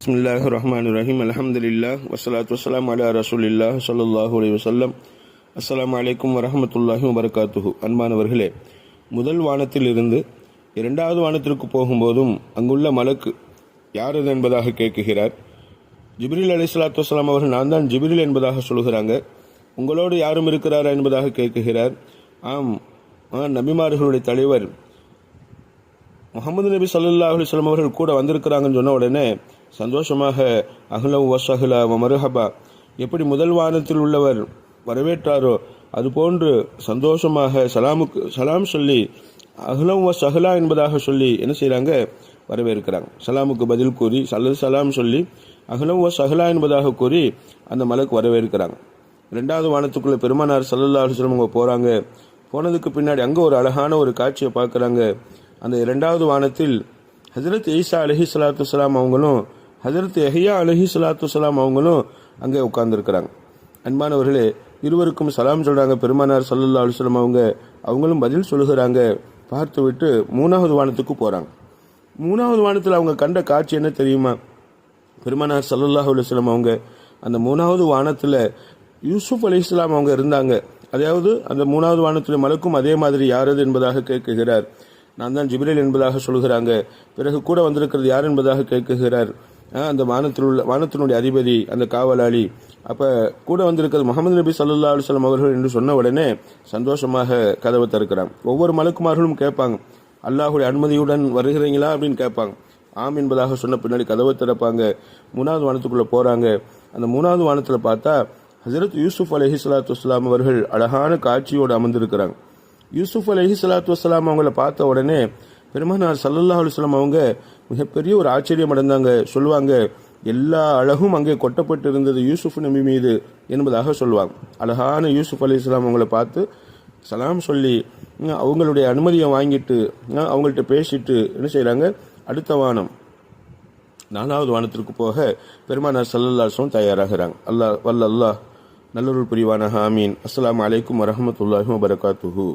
பிஸ்மில்லாஹ் ரஹ்மான் ரஹீம் அலமதுல்லா வசலாத் வசலாம் அலா ரசூலில்லா சல்லாஹூ அலி வசல்லம் அஸ்லாம் அலைக்கும் வரமத்துல்லாஹி வபர்காத்துஹு அன்பானவர்களே முதல் வானத்தில் இருந்து இரண்டாவது வானத்திற்கு போகும்போதும் அங்குள்ள மலக்கு யார் என்பதாக கேட்குகிறார். ஜிப்ரில் அலி சலாத் வசலாம் அவர்கள் நான் தான் ஜிப்ரில் என்பதாக சொல்கிறாங்க உங்களோடு யாரும் இருக்கிறாரா என்பதாக கேட்குகிறார். ஆம் நபிமார்களுடைய தலைவர் முகமது நபி சல்லா அலுவலம் அவர்கள் கூட வந்திருக்கிறாங்கன்னு சொன்ன உடனே சந்தோஷமாக அகலவ் வசஹலா மருஹபா. எப்படி முதல் வானத்தில் உள்ளவர் வரவேற்றாரோ அதுபோன்று சந்தோஷமாக சலாமுக்கு சலாம் சொல்லி அஹ்லம் வ சஹலா என்பதாக சொல்லி என்ன செய்கிறாங்க வரவேற்கிறாங்க. சலாமுக்கு பதில் கூறி சல்லது சலாம் சொல்லி அஹ்லம் வ சஹலா என்பதாக கூறி அந்த மலக்கு வரவேற்கிறாங்க. ரெண்டாவது வானத்துக்குள்ளே பெருமானார் சல்லல்லா அலுவலம் அவங்க போகிறாங்க போனதுக்கு பின்னாடி அங்கே ஒரு அழகான ஒரு காட்சியை பார்க்குறாங்க அந்த இரண்டாவது வானத்தில் ஹசரத் ஈசா அலஹி சலாத்து வலாம் அவங்களும் ஹசரத் எஹியா அலஹி சலாத்து சலாம் அவங்களும் அங்கே உட்கார்ந்துருக்கிறாங்க. அன்பானவர்களே இருவருக்கும் சலாம் சொல்கிறாங்க பெருமானார் சல்லல்லா அலுவலம் அவங்க அவங்களும் பதில் சொல்லுகிறாங்க. பார்த்து விட்டு மூணாவது வானத்துக்கு போகிறாங்க மூணாவது வானத்தில் அவங்க கண்ட காட்சி என்ன தெரியுமா? பெருமானார் சல்லல்லாஹு அலுவலம் அவங்க அந்த மூணாவது வானத்தில் யூசுப் அலி இஸ்லாம் அவங்க இருந்தாங்க. அதாவது அந்த மூணாவது வானத்தில் மலக்கும் அதே மாதிரி யாரது என்பதாக கேட்குகிறார். நான் தான் ஜிப்ரேல் என்பதாக சொல்கிறாங்க பிறகு கூட வந்திருக்கிறது யார் என்பதாக கேட்குகிறார். அந்த வானத்தில் உள்ள வானத்தினுடைய அதிபதி அந்த காவலாளி. அப்போ கூட வந்திருக்கிறது முகமது நபி சல்லா அலுவலம் அவர்கள் என்று சொன்ன உடனே சந்தோஷமாக கதவை திறக்கிறாங்க. ஒவ்வொரு மலக்குமார்களும் கேட்பாங்க அல்லாஹுடைய அனுமதியுடன் வருகிறீங்களா? அப்படின்னு கேட்பாங்க. ஆம் என்பதாக சொன்ன பின்னாடி கதவை திறப்பாங்க. மூணாவது வானத்துக்குள்ளே போகிறாங்க அந்த மூணாவது வானத்தில் பார்த்தா ஹசரத் யூசுஃப் அலஹி சலாத்து வஸ்லாம் அவர்கள் அழகான காட்சியோடு அமர்ந்திருக்கிறாங்க. யூசுஃப் அலஹி சலாத்து வஸ்லாம் அவங்கள பார்த்த உடனே பெருமானார் சல்லல்லாஹ் அலுவலம் அவங்க மிகப்பெரிய ஒரு ஆச்சரியம் அடைந்தாங்க. சொல்லுவாங்க எல்லா அழகும் அங்கே கொட்டப்பட்டு இருந்தது யூசுஃப் நபி மீது என்பதாக சொல்லுவாங்க. அழகான யூசுஃப் அலி இஸ்லாம் அவங்கள பார்த்து சலாம் சொல்லி அவங்களுடைய அனுமதியை வாங்கிட்டு அவங்கள்ட்ட பேசிட்டு என்ன செய்கிறாங்க அடுத்த வானம் நாலாவது வானத்திற்கு போக பெருமானார் சல்லல்லாசும் தயாராகிறாங்க. அல்லாஹ் வல்ல அல்லாஹ் நல்லொரு புரிவான ஹாமீன் அஸ்லாம் அலைக்கும் வரமத்துல்லாஹும் வபரகாத்துஹு.